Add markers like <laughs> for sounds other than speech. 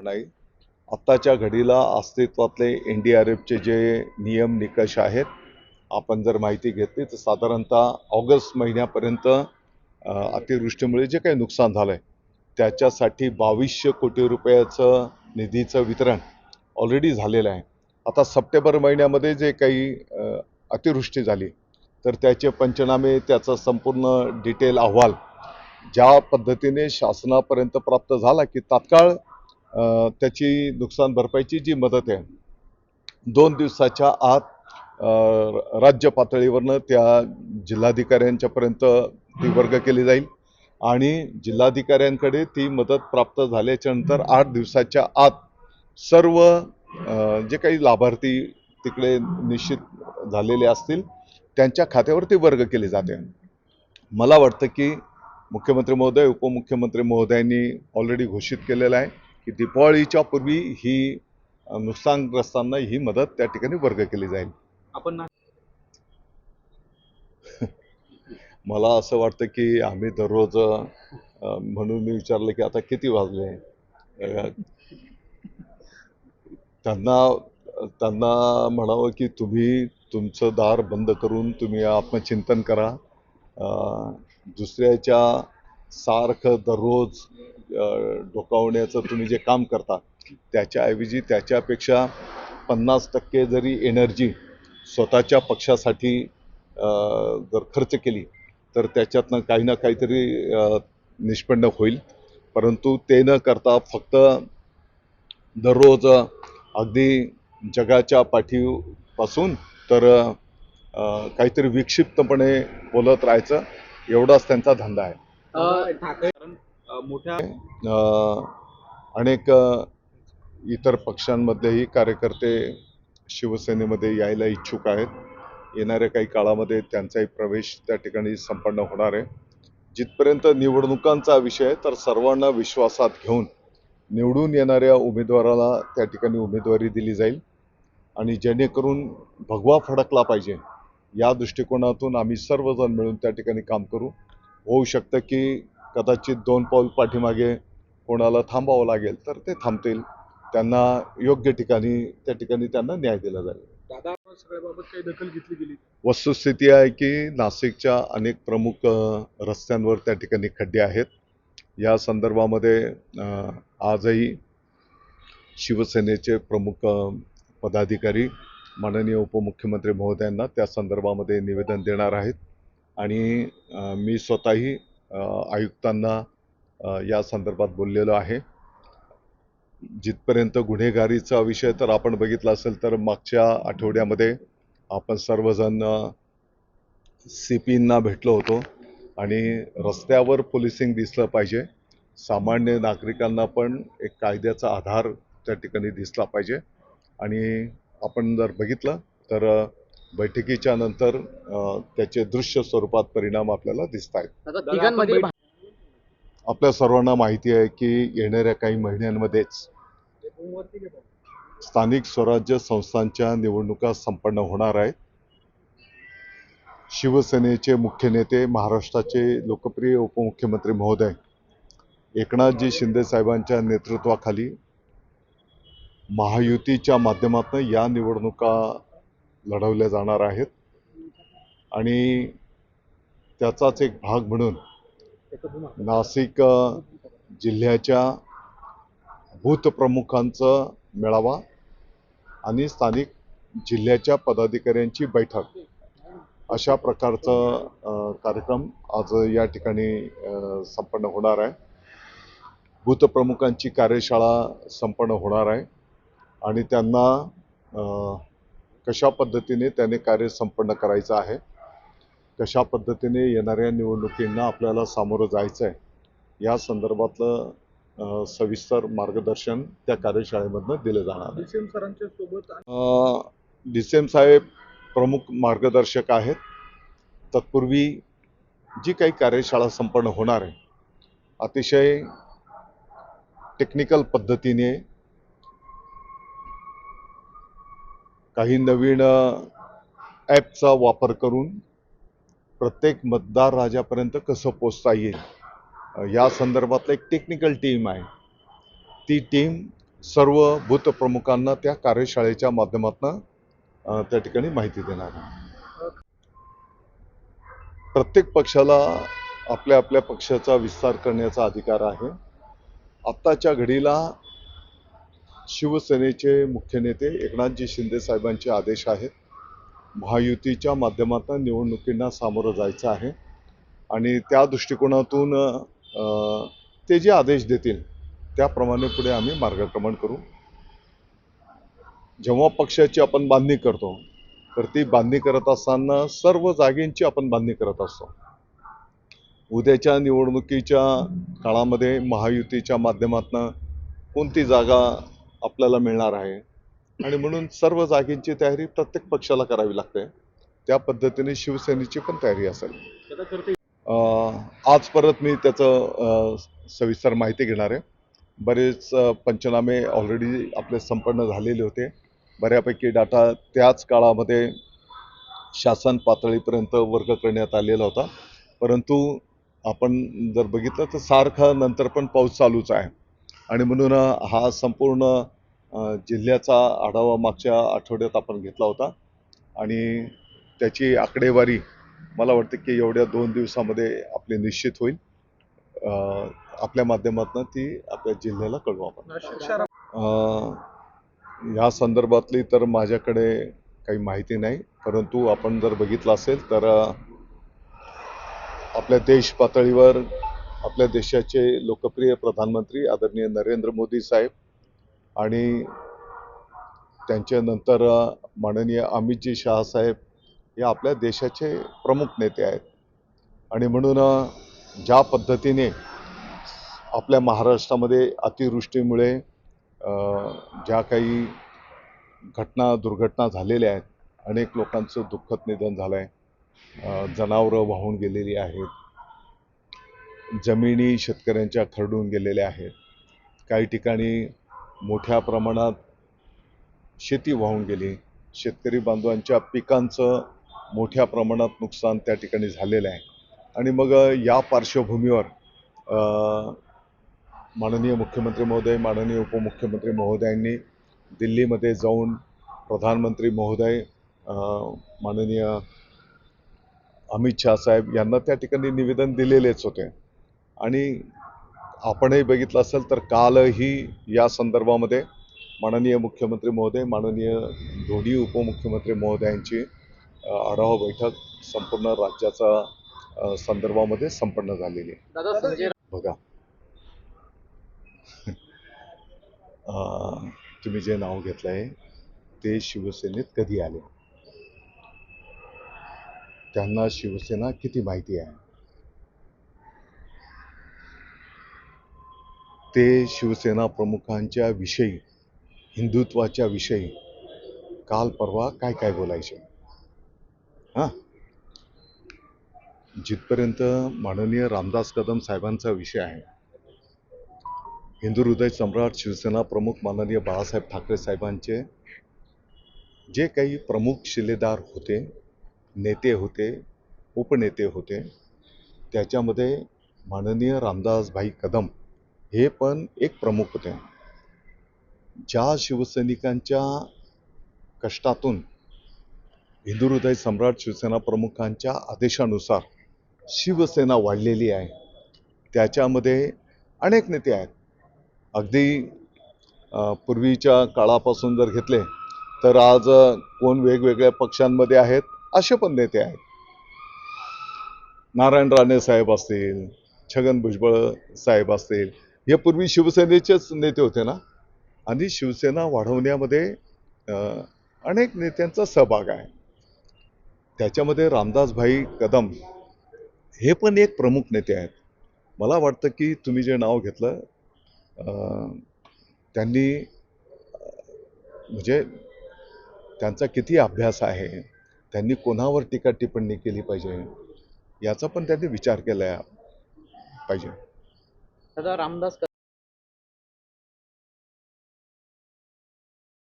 नाही. आत्ताच्या घडीला अस्तित्वातले एन डी आर एफचे जे नियम निकष आहेत आपण जर माहिती घेतली तर साधारणतः ऑगस्ट महिन्यापर्यंत अतिवृष्टीमुळे जे काही नुकसान झालं आहे त्याच्यासाठी बावीसशे कोटी रुपयाचं निधीचं वितरण ऑलरेडी झालेलं आहे. आता सप्टेंबर महिन्यामध्ये जे काही अतिवृष्टी झाली तर त्याचे पंचनामे त्याचा संपूर्ण डिटेल अहवाल ज्या पद्धतीने शासनापर्यंत प्राप्त झाला की तात्काळ त्याची नुकसान भरपाईची जी मदत आहे दोन दिवसाच्या आत राज्य पातळीवरनं त्या जिल्हाधिकाऱ्यांच्यापर्यंत ती वर्ग केली जाईल आणि जिल्हाधिकाऱ्यांकडे ती मदत प्राप्त झाल्याच्यानंतर आठ दिवसाच्या आत सर्व जे काही लाभार्थी तिकडे निश्चित झालेले असतील त्यांच्या खात्यावर ती वर्ग केली जाते. मला वाटतं की मुख्यमंत्री महोदय उपमुख्यमंत्री महोदयांनी ऑलरेडी घोषित केलेलं आहे. की दिपावळीच्या पूर्वी ही नुकसानग्रस्तांना ही मदत त्या ठिकाणी वर्ग केली जाईल. आपण <laughs> मला असं वाटतं की आम्ही दररोज म्हणून मी विचारलं की आता किती वाजले? त्यांना त्यांना म्हणावं की तुम्ही तुमचं दार बंद करून तुम्ही आत्मचिंतन करा. दुसऱ्याच्या सारखं दररोज डोकावण्याचं तुम्ही जे काम करता त्याच्याऐवजी त्याच्यापेक्षा पन्नास टक्के जरी एनर्जी स्वतःच्या पक्षासाठी जर खर्च केली तर त्याच्यातनं काही ना काहीतरी निष्पन्न होईल. परंतु ते न करता फक्त दररोज अगदी जगाच्या पाठीपासून तर काहीतरी विक्षिप्तपणे बोलत राहायचं एवढाच त्यांचा धंदा आहे. ठाकरे मोठ्या अनेक इतर पक्षांमधलेही कार्यकर्ते शिवसेनेमध्ये यायला इच्छुक आहेत. येणाऱ्या काही काळामध्ये त्यांचाही प्रवेश त्या ठिकाणी संपन्न होणार आहे. जिथपर्यंत निवडणुकांचा विषय आहे तर सर्वांना विश्वासात घेऊन निवडून येणाऱ्या उमेदवाराला त्या ठिकाणी उमेदवारी दिली जाईल. आणि जेणेकरून भगवा फडकला पाहिजे. या दृष्टिकोनातून आम्ही सर्वजण मिळून त्या ठिकाणी काम करू. होऊ शकतं की कदाचित दोन पाऊल पाठीमागे कोणाला थांबावं लागेल तर ते थांबतील. त्यांना योग्य ठिकाणी त्या ठिकाणी त्यांना न्याय दिला जाईल. दादा सगळ्याबाबत काही दखल घेतली गेली? वस्तुस्थिती आहे की नाशिकच्या अनेक प्रमुख रस्त्यांवर त्या ठिकाणी खड्डे आहेत. या संदर्भामध्ये आजही शिवसेनेचे प्रमुख पदाधिकारी माननीय उपमुख्यमंत्री महोदयांना त्या संदर्भामध्ये निवेदन देणार आहेत. आणि मी स्वतःही आयुक्तांना या संदर्भात बोललेलो आहे. जिथपर्यंत गुन्हेगारीचा विषय तर आपण बघितला असेल तर मागच्या आठवड्यामध्ये आपण सर्वजण सी पींना भेटलो होतो आणि रस्त्यावर पोलिसिंग दिसलं पाहिजे. सामान्य नागरिकांना पण एक कायद्याचा आधार त्या ठिकाणी दिसला पाहिजे. आणि आपण जर बघितलं तर बैठकीच्या नंतर त्याचे दृश्य स्वरूपात परिणाम आपल्याला दिसत आहेत. आपल्या सर्वांना माहिती आहे की येणाऱ्या काही महिन्यांमध्येच स्थानिक स्वराज्य संस्थांच्या निवडणुका संपन्न होणार आहेत. शिवसेनेचे मुख्य नेते महाराष्ट्राचे लोकप्रिय उपमुख्यमंत्री महोदय एकनाथजी शिंदे साहेबांच्या नेतृत्वाखाली महायुतीच्या माध्यमातून या निवडणुका लढवल्या जाणार आहेत. आणि त्याचाच एक भाग म्हणून नाशिक जिल्ह्याच्या बूथप्रमुखांचा मेळावा आणि स्थानिक जिल्ह्याच्या पदाधिकाऱ्यांची बैठक अशा प्रकारचा कार्यक्रम आज या ठिकाणी संपन्न होणार आहे. बूथप्रमुखांची कार्यशाळा संपन्न होणार आहे. आणि त्यांना कशा पद्धतीने त्याने कार्य संपन्न करायचं आहे? कशा पद्धतीने येणाऱ्या निवडणुकींना आपल्याला सामोरं जायचं आहे या संदर्भातलं सविस्तर मार्गदर्शन त्या कार्यशाळेमधनं दिलं जाणार सरांच्या सोबत अ, डिसेम साहेब प्रमुख मार्गदर्शक आहेत. तत्पूर्वी जी काही कार्यशाळा संपन्न होणार आहे अतिशय टेक्निकल पद्धतीने काही नवीन ॲपचा वापर करून प्रत्येक मतदार राजापर्यंत कसं पोचता येईल? या संदर्भातलं एक टेक्निकल टीम आहे. ती टीम सर्व भूतप्रमुखांना त्या कार्यशाळेच्या माध्यमातून त्या ठिकाणी माहिती देणार आहे. प्रत्येक पक्षाला आपल्या आपल्या पक्षाचा विस्तार करण्याचा अधिकार आहे. आत्ताच्या घडीला शिवसेनेचे मुख्य नेते एकनाथजी शिंदे साहेबांचे आदेश आहेत. महायुतीच्या माध्यमातून निवडणुकींना सामोरं जायचं आहे. आणि त्या दृष्टिकोनातून ते जे आदेश देतील त्याप्रमाणे पुढे आम्ही मार्गक्रमण करू. जेव्हा पक्षाची आपण बांधणी करतो तर ती बांधणी करत असताना सर्व जागेंची आपण बांधणी करत असतो. उद्याच्या निवडणुकीच्या काळामध्ये महायुतीच्या माध्यमातून कोणती जागा आपल्याला मिळणार आहे. आणि म्हणून सर्व जागींची तयारी प्रत्येक पक्षाला करावी लागते. त्या पद्धतीने शिवसेनेची पण तयारी असेल. आज परत मी त्याचं सविस्तर माहिती घेणार आहे. बरेच पंचनामे ऑलरेडी आपले संपन्न झालेले होते. बऱ्यापैकी डाटा त्याच काळामध्ये शासन पातळीपर्यंत वर्ग करण्यात आलेला होता. परंतु आपण जर बघितलं तर सारखा नंतर पण पाऊस चालूच आहे. आणि म्हणून हा संपूर्ण जिल्ह्याचा आढावा मागच्या आठवड्यात आपण घेतला होता. आणि त्याची आकडेवारी मला वाटते की एवढ्या दोन दिवसामध्ये आपली निश्चित होईल. आपल्या माध्यमातून ती आपल्या जिल्ह्याला कळवू आपण ह्या संदर्भातली तर माझ्याकडे काही माहिती नाही. परंतु आपण जर बघितलं असेल तर आपल्या देश पातळीवर आपल्या देशाचे लोकप्रिय प्रधानमंत्री आदरणीय नरेंद्र मोदी साहेब आणि त्यांच्यानंतर माननीय अमितजी शहासाहेब हे आपल्या देशाचे प्रमुख नेते आहेत. आणि म्हणून ज्या पद्धतीने आपल्या महाराष्ट्रामध्ये अतिवृष्टीमुळे ज्या काही घटना दुर्घटना झालेल्या आहेत अनेक लोकांचं दुःखद निधन झालं आहे जनावरं वाहून गेलेली आहेत. जमिनी शेतकऱ्यांच्या खरडून गेलेल्या आहेत. काही ठिकाणी मोठ्या प्रमाणात शेती वाहून गेली. शेतकरी बांधवांच्या पिकांचं मोठ्या प्रमाणात नुकसान त्या ठिकाणी झालेलं आहे. आणि मग या पार्श्वभूमीवर माननीय मुख्यमंत्री महोदय माननीय उपमुख्यमंत्री महोदयांनी दिल्लीमध्ये जाऊन प्रधानमंत्री महोदय माननीय अमित शहा साहेब यांना त्या ठिकाणी निवेदन दिलेलेच होते. आणि आपणही बघितलं असेल तर कालही या संदर्भामध्ये माननीय मुख्यमंत्री महोदय माननीय दोन्ही उपमुख्यमंत्री महोदयांची आढावा बैठक संपूर्ण राज्याचा संदर्भामध्ये संपन्न झालेली आहे. बघा. तुम्ही जे नाव घेतलंय ते शिवसेनेत कधी आले? त्यांना शिवसेना किती माहिती आहे? ते शिवसेना प्रमुखांच्या विषयी हिंदुत्वाच्या विषयी काल परवा काय काय बोलायचे? हां? जिथपर्यंत माननीय रामदास कदम साहेबांचा विषय आहे हिंदू हृदय सम्राट शिवसेना प्रमुख माननीय बाळासाहेब ठाकरे साहेबांचे जे काही प्रमुख शिलेदार होते नेते होते उपनेते होते त्याच्यामध्ये माननीय रामदासभाई कदम हे पण एक प्रमुख होते. ज्या शिवसैनिकांच्या कष्टातून हिंदू हृदय सम्राट शिवसेना प्रमुखांच्या आदेशानुसार शिवसेना वाढलेली आहे. त्याच्यामध्ये अनेक नेते आहेत. अगदी पूर्वीच्या काळापासून जर घेतले तर आज कोण वेगवेगळ्या पक्षांमध्ये आहेत असे पण नेते आहेत. नारायण राणे साहेब असतील छगन भुजबळ साहेब असतील हे पूर्वी शिवसेनेचेच नेते होते ना? आणि शिवसेना वाढवण्यामध्ये अनेक नेत्यांचा सहभाग आहे. त्याच्यामध्ये रामदासभाई कदम हे पण एक प्रमुख नेते आहेत. मला वाटतं की तुम्ही जे नाव घेतलं त्यांनी म्हणजे त्यांचा किती अभ्यास आहे त्यांनी कोणावर टीका टिप्पणी केली पाहिजे याचा पण त्यांनी विचार केला पाहिजे. दादा रामदास